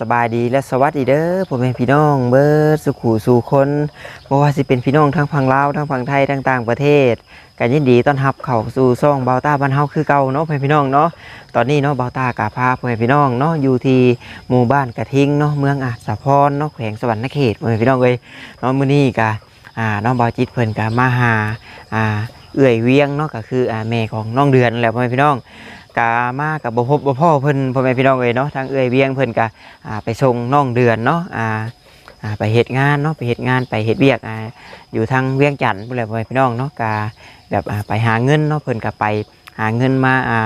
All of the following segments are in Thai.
สบายดีและสวัสดีเด้อพ่อแม่พี่น้องเบิร์ดสุขูสู่คนบ่ว่าสิเป็นพี่น้องทั้งฝั่งลาวทั้งฝั่งไทยทั้งต่างประเทศกันยินดีต้อนรับเข้าสู่ซ่องเบาตาบ้านเฮาคือเก่าเนาะพ่อแม่พี่น้องเนาะตอนนี้เนาะเบาตากาพาพ่อแม่พี่น้องเนาะอยู่ที่หมู่บ้านกระทิงเนาะเมืองอาสะพรเนาะแขวงสวรรณเขตพ่อแม่พี่น้องเอ้ยเนาะมื้อนี้กะอ่าน้องเบาจิตเพิ่นกะมาหาอ่าเอื้อยเวียงเนาะก็คืออ่าแม่ของน้องเดือนนั่นแหละพ่อแม่พี่น้อง กามากับบ่พบบ่พ่อเพิ่นพ่อแม่พี่น้องเอ้ยเนาะทางเอ้ยเวียงเพิ่นกะอ่าไปส่งน้องเดือนเนาะอ่าอ่าไปเฮ็ดงานเนาะไปเฮ็ดงานไปเฮ็ดเวียกอ่าอยู่ทางเวียงจันทน์พุ่นแหละพ่อแม่พี่น้องเนาะกาแบบอ่าไปหาเงินเนาะเพิ่นก็ไปหาเงินมาอ่า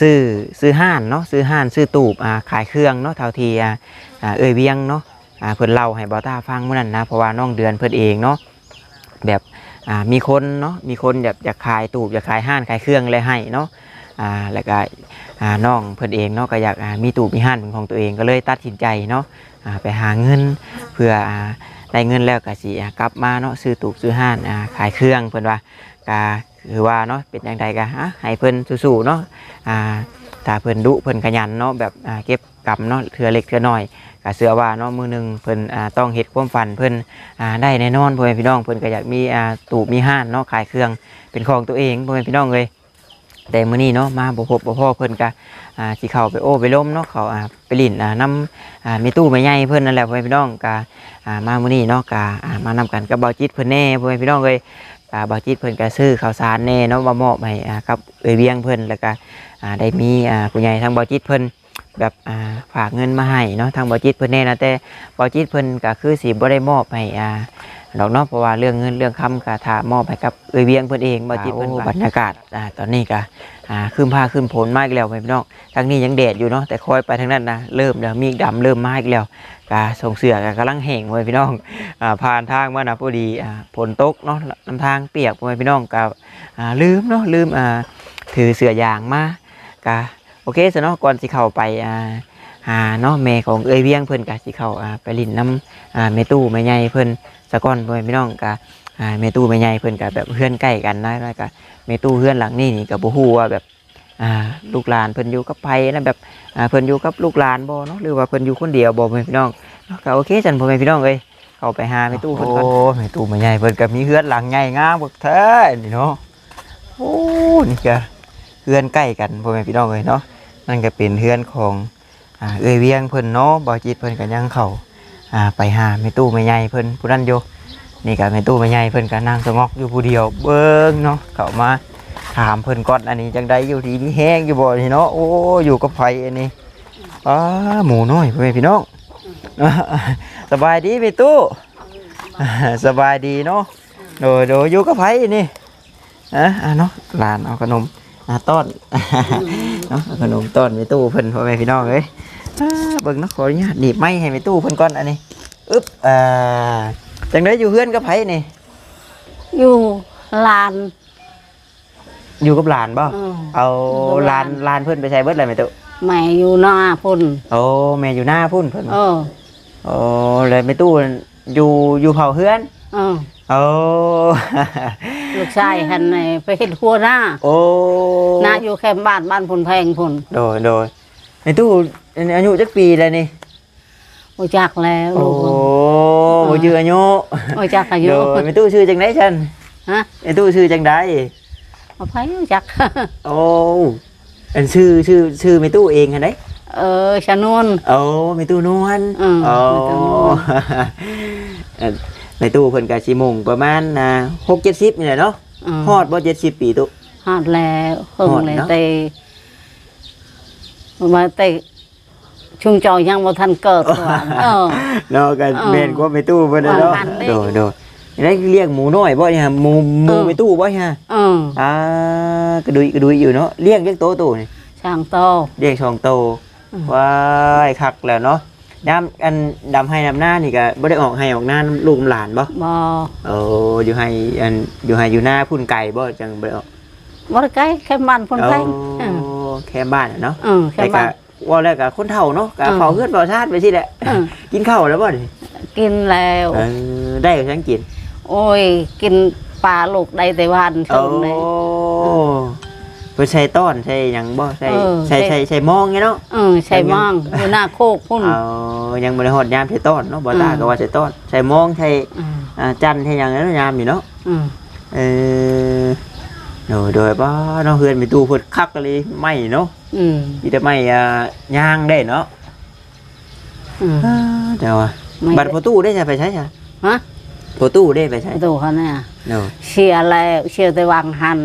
ซื้อซื้อห้านเนาะซื้อห้านซื้อตูบอ่าขายเครื่องเนาะเท่าที่อ่าอ่าเอ้ยเวียงเนาะอ่าเพิ่นเล่าให้บ่าวตาฟังมื้อนั้นนะเพราะว่าน้องเดือนเพิ่นเองเนาะแบบอ่ามีคนเนาะมีคนแบบอยากขายตูบอยากขายห้านขายเครื่องอะไรให้เนาะ อ่าแล้วก็อ่าน้องเพิ่อนเองเนาะก็อยากอ่ามีตู้มีห้านเป็นของตัวเองก็เลยตัดสินใจเนาะอ่าไปหาเงินเพื่ออ่าได้เงินแล้วก็สิอ่ากลับมาเนาะซื้อตู้ซื้อห้านอ่าขายเครื่องเพิ่อนว่าก็คือว่าเนาะเป็นจังไดก็อะให้เพิ่อนสู้ๆเนาะอ่าถ้าเพิ่อนดุเพิ่อนขยันเนาะแบบอ่าเก็บกำเนาะเทื่อเล็กเทื่อน้อยก็เชื่อว่าเนาะมือหนึ่งเพิ่นอ่าต้องเฮ็ดความฝันเพิ่นอ่าได้แน่นอนพ่อแม่พี่น้องเพิ่นก็อยากมีอ่าตู้มีห้านเนาะขายเครื่องเป็นของตัวเองพ่อแม่พี่น้องเลย แต่มื้อนี้เนาะมาบ่พบบ่พ่อเพิ่นก็อ่าสิเข้าไปโอ้ไปล้มเนาะเขาอ่าไปลิ้นอ่านํอ่ามีตู้ไม่ใหญ่เพิ่นนั่นแหละพ่อแม่พี่น้องก็อ่ามามื้อนี้เนาะก็อ่ามานำกันกับเบาจิตเพิ่นแน่พ่อแม่พี่น้องเอ้ยก็เบาจิตเพิ่นก็ซื้อข้าวสารแน่เนาะมามอบให้อ่ากับเอ้ยเวียงเพิ่นแล้วก็อ่าได้มีอ่าผู้ใหญ่ทางเบาจิตเพิ่นแบบอ่าฝากเงินมาให้เนาะทางเบาจิตเพิ่นแน่นะแต่เบาจิตเพิ่นก็คือสิบ่ได้มอบให้อ่า ดอกเนาะเพราะว่าเรื่องเงินเรื่องคำกะถามอบให้กับเอยเวียงเพื่อนเองบาจิตเพื่อนบรรยากาศอ่าตอนนี้กะอ่าขึ้นผ้าขึ้นผลมาอีกแล้วพี่น้องทางนี้ยังแดดอยู่เนาะแต่คอยไปทางนั้นนะเริ่มแล้วมีดำเริ่มมาอีกแล้วกะส่งเสือกะกำลังแห้งไว้พี่น้องอ่าผ่านทางมานะพอดีอ่าฝนตกเนาะน้ำทางเปียกไว้พี่น้องกะอ่าลืมเนาะลืมอ่าถือเสือยางมากะโอเคสเนาะก่อนสิเข้าไปอ่า หาเนาะแม่ของเอยเวียงเพิ่นกะสิเข้าอ่าไปลินน้ำอ่าแม่ตู้แม่ใหญ่เพิ่นสะก้อนพ่อแม่พี่น้องกะอ่าเมตู้แม่ใหญ่เพิ่นกะแบบเพื่อนใกล้กันนะแล้วก็เมตู้เพื่อนหลังนี่นี่ก็บ่ฮู้ว่าแบบอ่าลูกหลานเพิ่นอยู่กับไผนะแบบอ่าเพิ่นอยู่กับลูกหลานบ่เนาะหรือว่าเพิ่นอยู่คนเดียวบ่พ่อแม่พี่น้องเนาะก็โอเคจันพ่อแม่พี่น้องเอ้ยเข้าไปหาเมตู้เพิ่นก่อนโอ้เมตู้แม่ใหญ่เพิ่นก็มีเฮือนหลังใหญ่งามบักแท้นี่เนาะโอ้นี่ก็เฮือนใกล้กันพ่อแม่พี่น้องเอ้ยเนาะนั่นก็เป็นเฮือนของ อ่าเอ้ยเวียงเพิ่นเนาะบ่จิตเพิ่นก็ยังเข้าอ่าไปหาแม่ตู้แม่ใหญ่เพิ่นผู้นั้นอยู่นี่ก็แม่ตู้แม่ใหญ่เพิ่นก็นั่งสงอกอยู่ผู้เดียวเบิ่งเนาะเข้ามาถามเพิ่นก่อนอันนี้จังไดอยู่ที่มีแห้งอยู่บ่นี่เนาะโอ้อยู่กับไผอันนี้อ้าหมูน้อยพ่อแม่พี่น้องสบายดีแม่ตู้สบายดีเนาะโดยโดยอยู่กับไผอันนี่อะอะเนาะหลานเอาขนม อ่าต้อนเนาะเอาขนมต้อนแม่ตู้เพิ่นพ่อแม่พี่น้องเอ้ยอ่าเบิ่งเนาะขออนุญาตหนีบไม้ให้ไปตู้เพิ่นก่อนอันนี้อึ๊บอ่าจังไดอยู่เฮือนกับไผนี่ อยู่ลาน อยู่กับหลานบ่เออเอาอยู่หลาลานนหลานเพิ่นไปใช้เบิดเลยแม่ตุแม่อยู่หน้าพุ่นโอ้แม่อยู่หน้าพุ่นเพิ่นเออโอ้เลยแม่ตู้อยู่อยู่เผาเฮือน เออโอ้ ลูกชายหันในไปเห็ดหัวหน้าโอ้หน้าอยู่แค่บ้านบ้านพุ่นแพงพุ่นโดยโดยแม่ตู้อายุจักปีแล้วนี่โอจักแล้วโอ้ลูกบ่ชื่ออายุโอจักอายุโดยแม่ตู้ชื่อจังได๋ซั่นฮะแม่ตู้ชื่อจังไดเอาไปโอจักโอ้อันชื่อชื่อชื่อแม่ตู้เองหั่นเด้เออชะนวนโอ้มีตู้นวลอืมโอ้มีตู้นวลเอ่อ ในตู้เพิ่นกะสิมงประมาณอ่าหกเจ็ดสิบนี่แหละเนาะมฮอดบ่เจ็ดสิบปีตุ ฮอดแล้วเฮิงฮอดเลยเนอะเตมาเตชุงจอยยังบ่ทันเกิดตัวเออ เนาะกันเออแม่นกว่าไปตู้เพิ่นน่ะเนาะว่ากันเด้ โดยโดยนี่เรียกหมูน้อยบ่เนี่ยหมูหมูเออไปตู้บ่ฮะเอออ่ากระดุยกระดุยอยู่เนาะเลี้ยงเลี้ยงโตตู้นี่ช่างโต เลี้ยงช่องโตอืมว้ายคักแล้วเนาะ ยามอันดำให้ดำหน้านี่ก็บ่ได้ออกให้ออกหน้าลูกหลานบ่บ่โอ้อยู่ให้อันอยู่ให้อยู่หน้าพุ่นไก่บ่จังบ่ได้ออกบ่ได้ไกลแค่บ้านพุ่นแพงเออโอ้แค่บ้านอะเนาะเออแค่แต่บ้าก็นว่าแล้วก็คนเฒ่าเนาะก็อืมเผาเพื่อนเผาชาติไปสิแหละอืมกินข้าวแล้วบ่ดิกินแล้วเออได้ก็ทั้งกิน โอ้ย กินปลาลูกได้แต่วันชโอ้มเลย ปพิ่นใช้ต้อนใช้หยังบ่ใช้เออใช้ใช้ใช้ใช้มองไงเนาะเออใช่มองอยู่หน้าโคกพุ่น เอายังบ่ได้ฮอดยามใช้ต้อนเนาะบ่ตาอืม ก็ว่าใช้ต้อนใช้มองใช้อืมอ่าจันทร์ใช้หยังนั้นยามนี่เนาะอืมเออโดยโดยบ่เนาะเฮือนไปตู้เพิ่นคักเลยไม่เนาะอืมมีแต่ไม่อ่าย่างได้เนาะอืมเจ้าว่าไม่ บัตรประตูได้จะไปใช้จ้ะฮะประตูได้ไปใช้ตัวเขาเนี่ยเนาะเชียร์แล้วเชียร์แต่วางหัน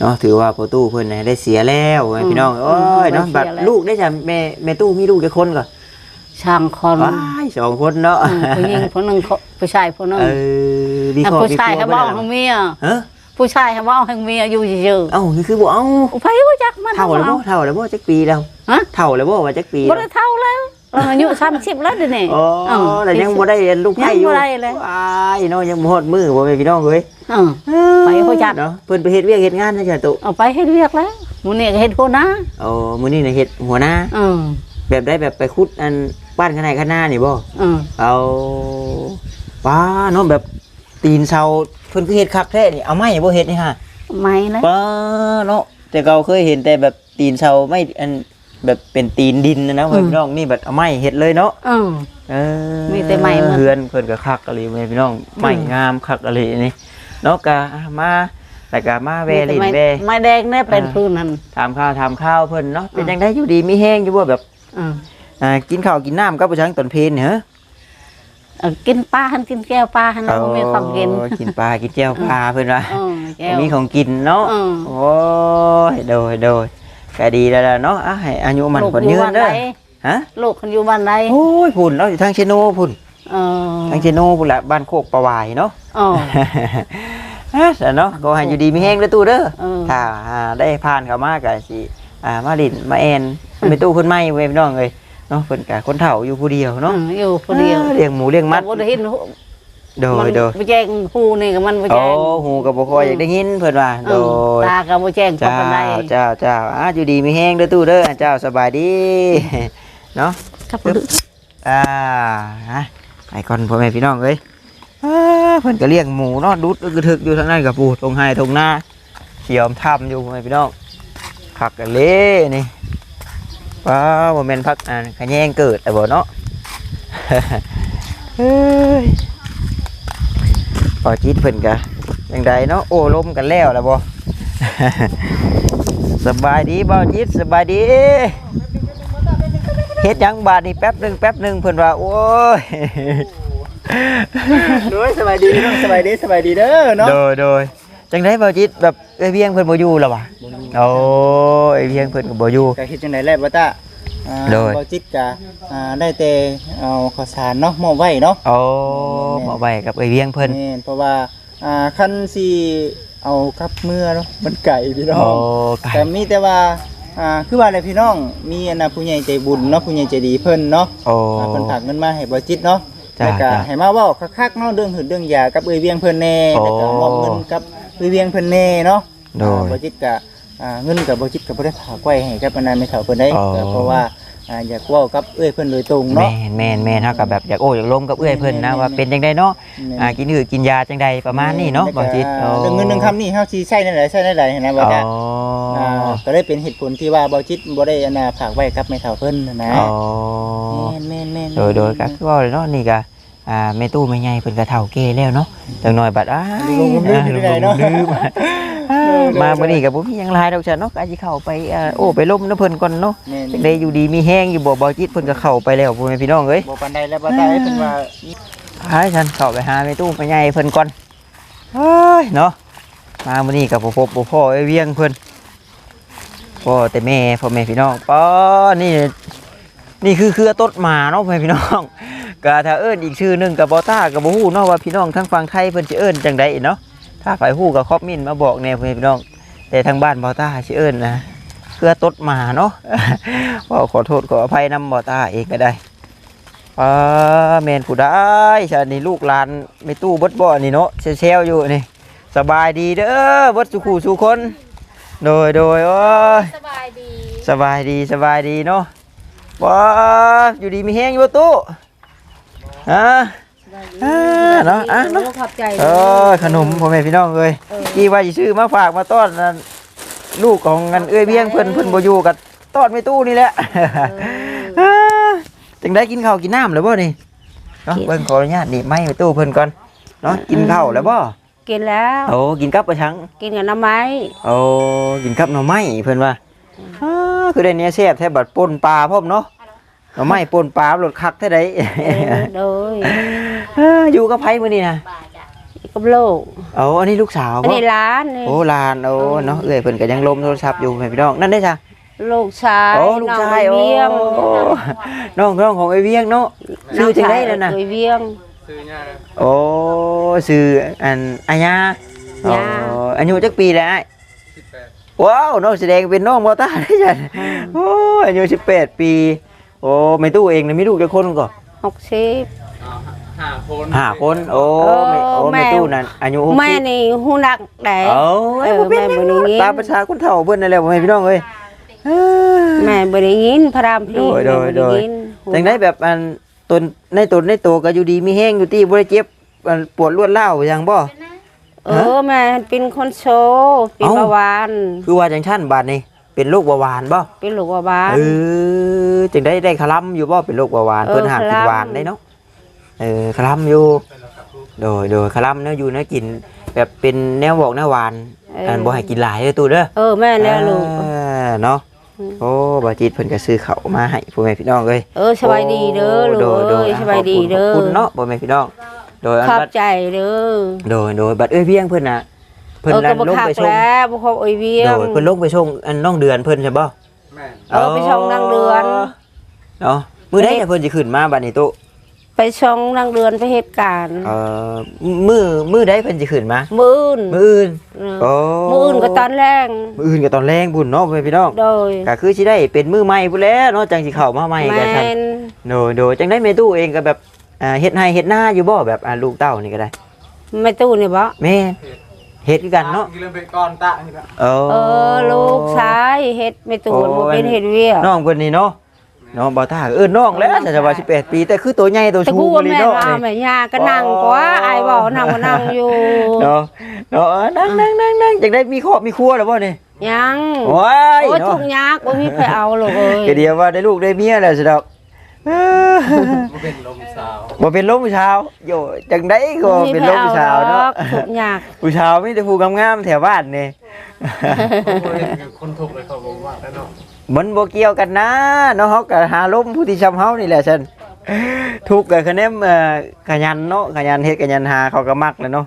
เนาะถือว่าประตูเพิ่นน่ะได้เสียแล้วไว้อืมพี่น้องโอ้ยเนาะได้เสียบัตรแล้วลูกได้จ้ะแม่แม่ตู้มีลูกกี่คนก่อนช่างคนว้ายสองคนเนาะอืมผู้หญิงคนหนึ่งเขาผู้ชายคนหนึ่งเออมีอะครอบผู้มีชายครัเขาวบอกบ่ให้ได้เมียฮะผู้ชายเขาบอกให้เมียอยู่เฉยเอ้านี่คือบ่เอ้าๆไปรู้จักมันเท่าแล้วบ่เท่าแล้วบ่จักปีแล้วฮะเท่าแล้วบ่ว่าจักปีบ่ได้เท่าแล้ว เราอายุสามสิบแล้วเดี๋ยวนี้อ๋อเออแต่ยังบ่ได้เรียนลูกไผ่อยู่ยังบ่ได้เลยว้ายเนาะยังบ่ฮอดมือบ่แม่พี่น้องเอ้ยเออไปรู้จักเนาะเพิ่นไปเฮ็ดเวียกเฮ็ดงานนะจ้ะตุเอาไปให้เรียกแล้วมูนี่ก็เห็นคนนะโอ้มื้อนี้น่ะเฮ็ดหัวหน้าเออแบบได้แบบไปขุดอันบ้านข้างในข้างหน้านี่บ่เออเอาป้าเนาะแบบตีนเสาเพิ่นคือเฮ็ดคักแท้นี่เอาไม้บ่เฮ็ดนี่ฮะไม่เลยป้าเนาะแต่เราเคยเห็นแต่แบบตีนเสาไม่อัน แบบเป็นตีนดินนะนะเว้ยพี่น้องนี่แบบเอาไม้เฮ็ดเลยเนาะเออ เออมีแต่ไม้หมดเฮือนเพิ่นก็คักอะไรเว้ยพี่น้องไม้งามคักอะไรนี่เนาะก็มาแล้วก็มาแวลินไม่แว ไม่แดงเนี่ยเป็นอ่าพื้นนั่นถามข้าวถามข้าวเพิ่นเนาะเป็นอ่าจังไดอยู่ดีมีแห้งอยู่บ่แบบเอออ่ากินข้าวกินน้ำกับผู้ช้างตอนเพลนเนี่ยเหรอเออกินปลาหันกินแก้วปลาหันเราไม่ต้องกินโอ้กินปลากินแก้วปลาเพื่อนว่าเออแก้วมีของกินเนาะเออ โอ้ยโดยโดย ก็ดีแล้วล่ะเนาะอะให้อายุมันลูกคนอยู่ยืนบ้านเด้ใดอฮะลูกคนอยู่บ้านใดโอ้ยพุ่นเนาะอยู่ทางเชโนพุ่นเออทางเชโนพุ่นละบ้านโคกประวายเนาะอ๋อฮะแต่เนาะก็ให้อยู่ดีมีแห้งเด้อตู้เด้อเออถ้าอ่าได้ผ่านเข้ามาก็สิอ่ามาลินมาแอนไปตู้เพิ่นใหม่เว้ยพี่น้องเอ้ยเนาะเพิ่นก็คนเฒ่าอยู่ผู้เดียวเนาะเอออยู่คนเดียวอ่าเลี้ยงหมูเลี้ยงมัดบ่ได้เห็น โดมัยโดยบ่แจ้งฮูนี่ก็มันบ่โอ้แจ้ง หูกับบ่คอยอยากได้ยินเพิ่นว่าเอโดอยตาก็บ่แจ้งปาเจ้าปานใดเจ้าเจ้าอะอยู่ดีมีแห้งเด้อตู้เด้อเจ้าสบายดี เนาะ ครับอ่าฮะไปก่อนพ่อแม่พี่น้องเอ้ยอ่าเพิ่นก็เลี้ยงหมูเนาะดุดกระทึกอยู่ทางนั้นกับปูตรงไห้ตรงหน้าเขียมทำอยู่พ่อแม่พี่น้องผักกันเล่นี่ว้าวบ่แม่นผักอ่าขะแยงเกิดแต่บ่เนาะ เฮ้ย พอจิตเพิ่นกะยังไดเนาะโอ้ลมกันแล้วล่ะบ่ สบายดีบ่จิตสบายดีเฮ็ดหยังบาดนี่แป๊บหนึงแป๊บหนึงเพิ่นว่าโอ้ยโดยสบายดีน้องสบายดีสบายดีเด้อเนาะ โดยโดยจังได๋บ่จิตแบบเอ้ยเวียงเพิ่นบ่อยู่แล้ววะโอ้ยเวียงเพิ่นก็บ่อยู่ ก็คิดจังได๋แหละบ่ตา อ่าโดย บ่จิตกะอ่าได้แต่เอาข้าวสารเนาะมอบไว้เนาะ โอ้บ่ไว้กับเอ้ยเวียงเพิ่น แม่นเพราะว่าอ่าคันสิเอากลับเมื่อเนาะมันไกลพี่น้อโอ้ง ไก่แต่มีแต่ว่าอ่าคือว่าอะไรพี่น้องมีอันน่ะผู้ใหญ่ใจบุญเนาะผู้ใหญ่ใจดีเพิ่นเนาะโอ้ อ่าเพิ่นฝากเงินมาให้บ่จิตเนาะจ้าแล้วก็จ้าให้มาเว้าคักๆเนาะเรื่องหืดเรื่องยากับเอ้ยเวียงเพิ่นแน่โอ้แล้วก็มอบเงินกับเอ้ยเวียงเพิ่นแน่เนาะโดยบจิตกะอ่า เงินกับบจิตกับบ่ได้ฝากไว้ให้กับอันนั้นไม่เท่าเพิ่นได้อ๋อก็เพราะว่าอ่าอยากเว้ากับเอ้ยเพิ่นโดยตรงแม่เนาะ นแม่นแม่นเฮาก็แบบอยากโอ้อยากล้มกับเอื้อยเพิ่นนะว่าเป็นจังไดเนาะอ่ากินหือกินยาจังใดประมาณนี้เนาะบ่จิตแล้วก็เรื่องเงินเรื่องคำนี่เฮาสิใช้ในหลายใช้ในหลายนะบ่อ๋อจ้ะอ่าก็เลยเป็นเหตุผลที่ว่าบ่จิตบ่ได้อันน่ะฝากไว้กับแม่เฒ่าเพิ่นนะอ๋อแม่นๆๆโดยโดยก็คือว่าเลยเนาะนี่ก็อ่าแม่ตู้แม่ใหญ่เพิ่นก็เฒ่าเก้แล้วเนาะจังน้อยบัดอ้ายลงลืมอยู่ได้เนาะลืมอ่า มามื้อนี้ก็บ่มีหยังหลายดอกจ้ะเนาะก็อาจสิเข้าไปอ่าโอ้ไปล้มน้ำเพิ่นก่อนเนาะแม่น จังไดอยู่ดีมีแห้งอยู่บ่บ่จิตเพิ่นก็เข้าไปแล้วพ่อแม่พี่น้องเอ้ย บ่ปานใดแล้วบ่ตายเพิ่นว่าหายฉันเข้าไปหาแม่ตู้แม่ใหญ่เพิ่นก่อนเฮ้ยเนาะมามื้อนี้ก็บ่พบบ่พ่อไอ้เวียงเพิ่นพ่อแต่แม่พ่อแม่พี่น้องป้อนี่นี่คือเครือต้นหมาเนาะพ่อแม่พี่น้องก็ถ้าเอิ้นอีกชื่อหนึงก็บ่ต้าก็บ่ฮู้เนาะว่าพี่น้องทั้งฝั่งไทยเพิ่นสิเอิ้นจังไดเนาะ ถ้าใครฮู้ก็คอมเมนต์มาบอกแหน่พ่อแม่พี่น้อง แต่ทางบ้านบ่ต้าสิเอิ้นนะเครือต้นหมาเนาะว่าขอโทษขออภัยนำบ่ต้าเองก็ได้ป้าแม่นผู้ใดฉันนี่ลูกหลานไม่ตู้เบดบ่นี่เนาะแซวๆอยู่นี่ สบายดีเด้อเบดสุขุสุคน โดยโดยโอ้ยสบายดีสบายดีสบายดีเนาะว้าอยู่ดีมีแห้งอยู่บ่ตู้ฮะ อ่าเนาะอะเนาะขอบใจเออขนมพ่อแม่พี่น้องเอ้ยกี่ว่าสิซื้อมาฝากมาต้อนนั่นลูกของงันเอ้ยเบี้ยงเพิ่นเพิ่นบ่อยู่กับตอดไม่ตู้นี่แหละจังได้กินข้าวกินน้ำแล้วบ่นี่เนาะกินเบิ่งขออนุญาตนี่ไม้ไปตู้เพิ่นก่อนเนาะกินข้าวแล้วบ่กินแล้วโอ้กินกับประชังกินกับน้ำไม้โอ้กินกับหน่อไม้เพิ่นว่าอ้าคือได้เนี้ยแซ่บแท้บัดป่นปลาพร้อมเนาะ หน่อไม้ป่นปลารสคักแท้ใดเออโดยเอ้ออยู่กับไผมื้อนี้นะกับโลกโอ้อันนี้ลูกสาวอันบ่นี้ร้านนี่โอ้หลานโอ้เนาะเอ้ยเพิ่นก็ยังลมโทรศัพท์อยู่แม่พี่น้องนั่นได้จ้ะลูกชายโอ้ลูกชายน้องโอ้เวียงน้องน้องของไอ้เวียงเนาะชื่อจังได๋นั่นน่ะน้องชายเวียงโอ้ชื่ออันอาญาญาโอ้อายุจักปีแล้วอ้ายว้าวน้องแสดงเป็นน้องบ่ตาได้จ้ะโอ้อายุ18ปี โอ้แม่ตู้เองน่ะมีลูกจักคนก่อนหกสิบห้าคนห้าคน โอ้เออแม่โอ้แม่แม่ตู้นั่นอายุ60แม่นี่หูนักแดโอ้เอยอบ่เป็นหแม่ยังบ่ได้ยินตามประชาคนเฒ่าเพิ่นนั่นแหละพ่อแม่พี่น้องเอ้ยเอ้อแม่บ่ได้ยินพระรามพี่โดยโดยแม่บ่ไนจังได้แบบอันตนในตนในตัวก็อยู่ดีมีแห้งอยู่ที่บ่ได้เจ็บอันปวดรวดเล่าวอย่างบ่ เออแม่เป็นคนโชว์เป็นเอ้า เบาหวานคือว่าจังชั่นบาดนี้ เป็นโรคเบาหวานบ่เป็นลูกเบาหวาน เออจังได้ได้คลำอยู่บ่เป็นโรคเบาหวานเออเพิ่นหามกินคลำหวานได้เนาะเออคลำอยู่ โดยโดยคลำเนาะอยู่เนาะกิน แบบเป็นแนวบอกแนวหวานอันบ่ให้กินหลายเด้อตู้เด้อ เออแม่แล้วลูก อ่าเนาะอืม โอ้บาจิตเพิ่นก็ซื้อข้าวมาให้พ่อแม่พี่น้องเอ้ยเออสบายดีเด้อลูกโดยโดเอ้ยสบายดีเด้ขออบคุณเนาะพ่อแม่พี่น้อง โดยอันขอบบัดใจเด้อโดยโดยบัดเอ้ยเพียงเพิ่นน่ะ เพิ่นเออนั่ก็นบ่ลงคักไปชงแล้วบ่ครบเอ้ยเวียโดงยเพิ่นลงไปชงอันน้องเดือนเพิ่นใช่บ่แม่นเออไปชงนางเดือน เนาะมื้อใดเอ้ยเนี่ยเพิ่นสิขึ้นมาบัดนี้ตุไปชงนางเดือนไปเหตุการณ์เอ่อมื้อมื้อใดเพิ่นสิขึ้นมามื้ออื่นมื้ออื่นเออโอ้มื้ออื่นก็ตอนแรงมื้ออื่นก็ตอนแรงพุ่นเนาะพ่อแม่พี่น้องโดยก็คือสิได้เป็นมื้อใหม่พุ่นแหล้วเนาะจังสิเข้ามาใหม่แมกันซั่นนโดยโดยจังได้แม่ตู้เองก็แบบอ่าเฮ็ดให้เฮ็ดหน้าอยู่บ่แบบอ่าลูกเต้านี่ก็ได้ ไม่ตู้นี่บ่แม่ เฮ็ดคือกันเนาะ กินเรื่องไปก่อนตะนี่ละเออเออลูกชายเฮ็ดไม่ตู้โอ้บ่เป็นเฮ็ดเวียก น้องเพิ่นนี่เนาะน้องบ่ท่าเอิ้นน้องแล้วแต่จะว่า18 ปี แต่คือตัวใหญ่ตัวแต่ชูกูกว่าเลยแม่เนาะ ว่านี่แม่ย่าก็นั่งกว่าอายบอกนั่งก็นั่งอยู่เนาะเนาะเออนั่งนั่งนั่งนั่งจังได้มีครอบมีครัวแล้วบ่นี่ยังว้ายโอ้ยเนาะทุกยากบ่มีใครเอาหรอกเอ้ยก็เดียวว่าได้ลูกได้เมียแล้วสิดอก เออมันเป็นลมสาวบ่เป็นลมผู้ชาวโยจังได๋ก็บ่มีเป็นใครลมเอาผู้หรชาวอเนาะกทุกยากผู้ชาวมีแต่ผู้งามๆแถวบ้านนี่คนเห็นคือคนถูกเลยเขาบอกว่าแล้วเนาะมันบ่เกี่ยวกันนะเนาะเฮาก็หาลมผู้ที่ชำเฮานี่แหละซั่นทุกข์ก็คะแนนเอ่อขยันเนาะขยันเฮ็ดขยันหาเขาก็มักแหล้วเนาะ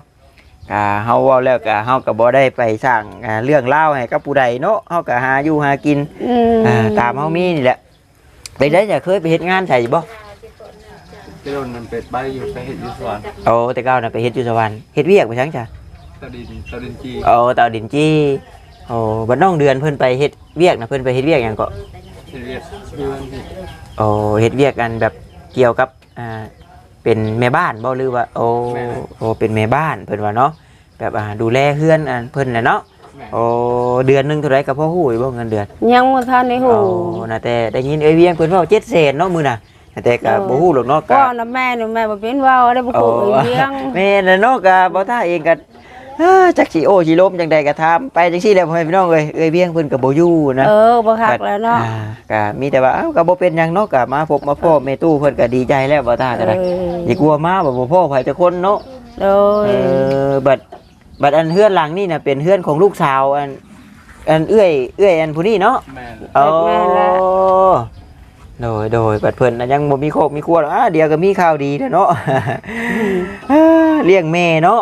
ก็เฮาเว้าแล้วก็เฮาก็บ่ได้ไปสร้างอ่าเรื่องราวให้กับผู้ใดเนาะเฮาก็หาอยู่หากินอืมอ่าตามเฮามีนี่แหละ ไปได้จะเคยไปเฮ็ดงานใช่บ่ที่โดนมันเป็ดใบอยู่ไปเห็ดอยู่สวนโอ้แต่เก่าน่ะไปเฮ็ดอยู่สวรรค์เฮ็ดเวียกไปจังจ้ะตะดินตะดินจีโอ้เตาดินจี้โอ้บัดน้องเดือนเพิ่นไปเฮ็ดเวียกน่ะเพิ่นไปเฮ็ดเวียกหยังก็เห็ดเรียดเดือนที่โอ้เฮ็ดเวียกกันแบบเกี่ยวกับอ่าเป็นแม่บ้านบ่หรือว่าโอ้โอ้เป็นแม่บ้านเพิ่นว่าเนาะแบบอ่าดูแลเฮือนอันเพิ่นน่ะเนาะแม่ โอ้เดือนหนึงเท่าไหร่ก็พอฮู้อยู่บ่เงินเดือนยังบ่ทันได้ฮู้โอ้น่ะแต่ได้ยินเอ้ยเวียงเพิ่นเว้า7แสนเนาะมื้อน่ะแต่ก็เออบ่ฮู้หรอกเนาะก็ก็นะแม่นี่แม่บ่เป็นเว้าได้บ่โอ้ฮู้เอ้ยเวียง แม่น่ะเนาะก็บ่ท่าเองก็อ่าจักสิโอ้สิล้มจังใดก็ถามไปจังซี่แหละพ่อแม่พี่น้องเอ้ยเอ้ยเวียงเพิ่นก็บ่อยู่นะเออบ่คักแล้วเนาะอ่ก็มีแต่ว่าเอ้าก็บ่เป็นหยังเนาะก็มาพบมาพ่อแม่ตู้เพิ่นก็ดีใจแล้วบ่ท่าก็ได้เอออย่ากลัวมาบ่บ่พ่อไผจะคนเนาะโดเอยอบัด บัดอันเฮือนหลังนี่น่ะเป็นเฮือนของลูกสาวอันอันเอื้อยเอื้อยอันผู้นี้เนาะแม่นโอ้โดยโดยบัดเพิ่นน่ะยังบ่มีโคกมีครัวหรอกอ่าเดี๋ยวก็มีข่าวดีแล้วเนาะ อ่าเลี้ยงแม่เนาะ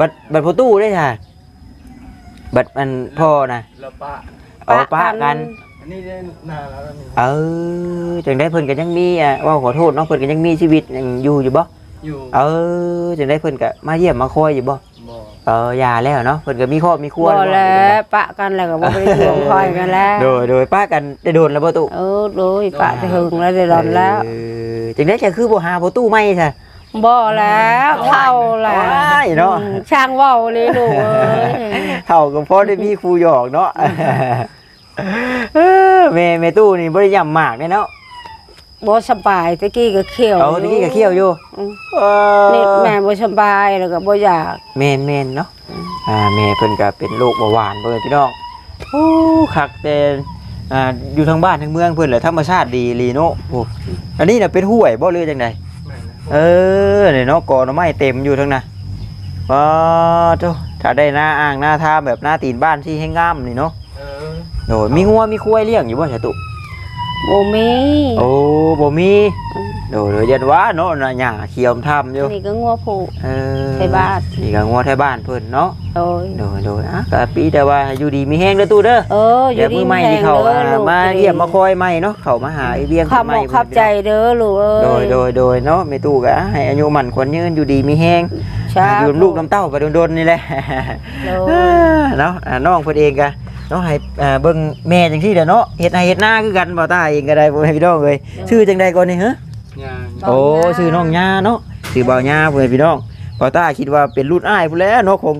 บัดบัดพ่อตู้ได้ค่ะบัดอันพ่อน่ะแล้วป้าเอาป้ากัน อันนี้ได้นานแล้วนี่เออจังได้เพิ่นก็ยังมีอะเว่าขอโทษเนาะเพิ่นก็ยังมีชีวิตยังอยู่อยู่บ่อยู่เออจังได้เพิ่นก็มาเยี่ยมมาคอยอยู่บ่บ่ เอออย่าแล้วเนาะเพิ่นก็มีครอบมีครัวบ่บ่แล้วปะกันแล้วก็บ่ได้ทวงคอยกันแล้วโดยโดยป้ากันได้โดนแล้วบ่ตู้เออโดยปะจะหึงแล้วได้ร้อนแล้วเออจังได้จะคือบ่หาบ่ตู้ใหม่ซะบ่แล้วเท่าแล้วว้ายเนาะอืมช่างเว้าเลยลูกเอ้ยเท่ากับพ่อได้มีครูหยอกเนาะเออแม่แม่ตู้นี่บ่ได้ย่ำมากเด้เนาะ บ่สบายตะกี้ก็เขียวเอาตะกี้ก็เคี่ยวอยู่อืมเออนี่แม่บ่สบายแล้วก็บ่อยากแม่นแม่นเนาะอ่าแม่เพิ่นก็เป็นโรคเบาหวานเพิ่นพี่น้องโอ้คักแต่อ่าอยู่ทางบ้านทางเมืองเพิ่นแหละธรรมชาติดีลีเนาะโอ้อันนี้น่ะเป็นห้วยบ่หรือจังไดแม่นนะเออเนี่ยเนาะกอหน่อไม้เต็มอยู่ทั้งนั้นว้าโตถ้าได้หน้าอ่างหน้าทาแบบหน้าตีนบ้านที่ให้งามนี่เนาะเออโดยมีงัวมีควายเลี้ยงอยู่บ่ใช่ตุ บ่มีโอ้บ่มีโดยโดยยันว่าเนาะน่ะหญ้าเขียวทำอยู่นี่ก็งัวผูก เออไทบ้าน นี่ก็งัวไทบ้านเพิ่นเนาะโดยโดยโดยอะก็ปีแต่ว่าอยู่ดีมีแห้งเด้อตู้เด้อเอออเดี๋ยยู่วดีมือใหม่ที่เขาอ่ามาเยี่ยมมาคอยใหม่เนาะเขามาหาไอ้เลี้ยงขับใหหมม่กขับใจเด้อลูกเอ้ยโดยโดยโดยเนาะแม่ตู้ก็ให้อายุมั่นขวัญยืนอยู่ดีมีแห้งใช่อยู่กับลูกน้ำเต้าไปโดนๆนี่แหละโดเอยอเนาะอ่าน้องเพิ่นเองก็ เนาะให้อ่าเบิ่งแม่จังซี่เด้อเนาะเฮ็ดให้เฮ็ดหน้าคือกันบ่ตาเองก็ได้บ่ให้พี่น้องเอ้ยชื่อจังไดก่อนนี่ฮะยาโอ้ชื่อน้องย่าเนาะชื่อบ่าวย่าเพิ่นพี่น้องบ่ตาคิดว่าเป็นรุ่นอ้ายพุ่นแหล้วเนาะคง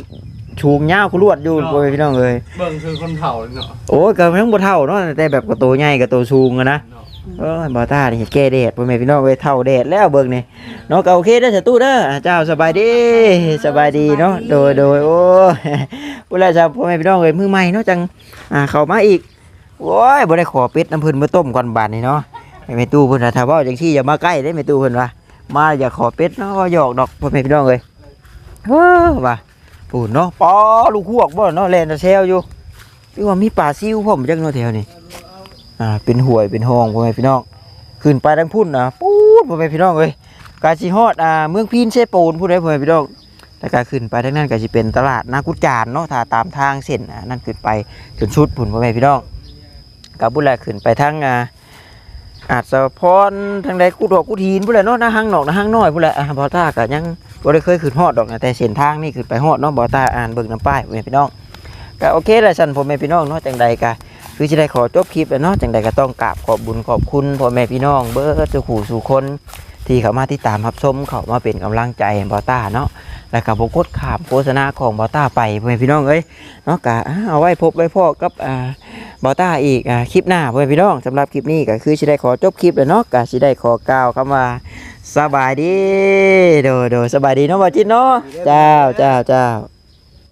ชูงยาวคุลวดอยู่บ่ให้พี่น้องเอ้ยเบิ่งคือคนเฒ่าเนาะโอ้ยก็ทั้งบ่เท่าเนาะแต่แบบก็โตใหญ่ก็โตสูงอะนะเนาะ เออบ่ตานี่แก้แดดพ่อแม่พี่น้องเอ้ยเท่าแดดแล้วเบิ่งนี่เนาะก็โอเคเด้อสตู้เด้ออ่าเจ้าสบายดีสบายดีเนาะโดยโดยโอ้ยพุ่นแล้วจ้าพ่อแม่พี่น้องเอ้ยมือใหม่เนาะจังอ่าเข้ามาอีกโอ้ยบ่ได้ขอเป็ดน้ำเพิ่นมาต้มก่อนบาดนี่เนาะให้แม่ตู้เพิ่นน่ะถ้าเว้าจังซี่อย่ามาใกล้เด้แม่ตู้เพิ่นว่ามาอย่าขอเป็ดเนาะว่าหยอกดอกพ่อแม่พี่น้องเอ้ยเฮ้อว่าปูนเนาะปอลูกฮวกบ่เนาะแล่นแซวอยู่พี่ว่ามีปลาซิวพร้อมจังเนาะแถวนี้ อ่าเป็นห้วยเป็นห้องพ่อแม่พี่น้องขึ้นไปทางพุ่นนะปูดพ่อแม่พี่น้องเอ้ยกาสิฮอดอ่าเมืองพีนเชปูนพูดได้พ่อแม่พี่น้องแล้วก็ขึ้นไปทางนั้นก็สิเป็นตลาดนากุจานเนาะถ้าตามทางเส้นอ่านั่นขึ้นไปจนชุดพุ่นพ่อแม่พี่น้องกับบุญแลขึ้นไปทางอ่าอาจสะพรทางใดกุดอกกุทีนพุ่นแหละเนาะหน้าห้างหนอกหน้าห้างน้อยพุ่นแหละอ่าบ่ตาก็ยังบ่ได้เคยขึ้นฮอดดอกนะแต่เส้นทางนี่ขึ้นไปฮอดเนาะบ่ตาอ่านเบิ่งน้ำป้ายพ่อแม่พี่น้องก็โอเคแหละฉันพ่อแม่พี่น้องเนาะจังใดก็ คือจะได้ขอจบคลิปแล้วเนาะจังใดก็ต้องกราบขอบบุญขอบคุณพ่อแม่พี่น้องเบิร์ดสู่ขู่สู่คน ที่เขามาที่ตามรับชมเขามาเป็นกำลังใจให้บอต้าเนาะแล้วก็บกดขามโฆษณาของบอต้าไปพ่อแม่พี่น้องเอ้ยเนาะกะเอาไว้พบไว้พ่อกับอ่าบอต้าอีกอ่าคลิปหน้าพ่อแม่พี่น้องสำหรับคลิปนี้ก็คือจะได้ขอจบคลิปแล้วเนาะกะจะได้ขอกล่าวคำว่าสบายดีโดยโดยสบายดีเนาะบอจิตเนาะเจ้าเจ้าเจ้า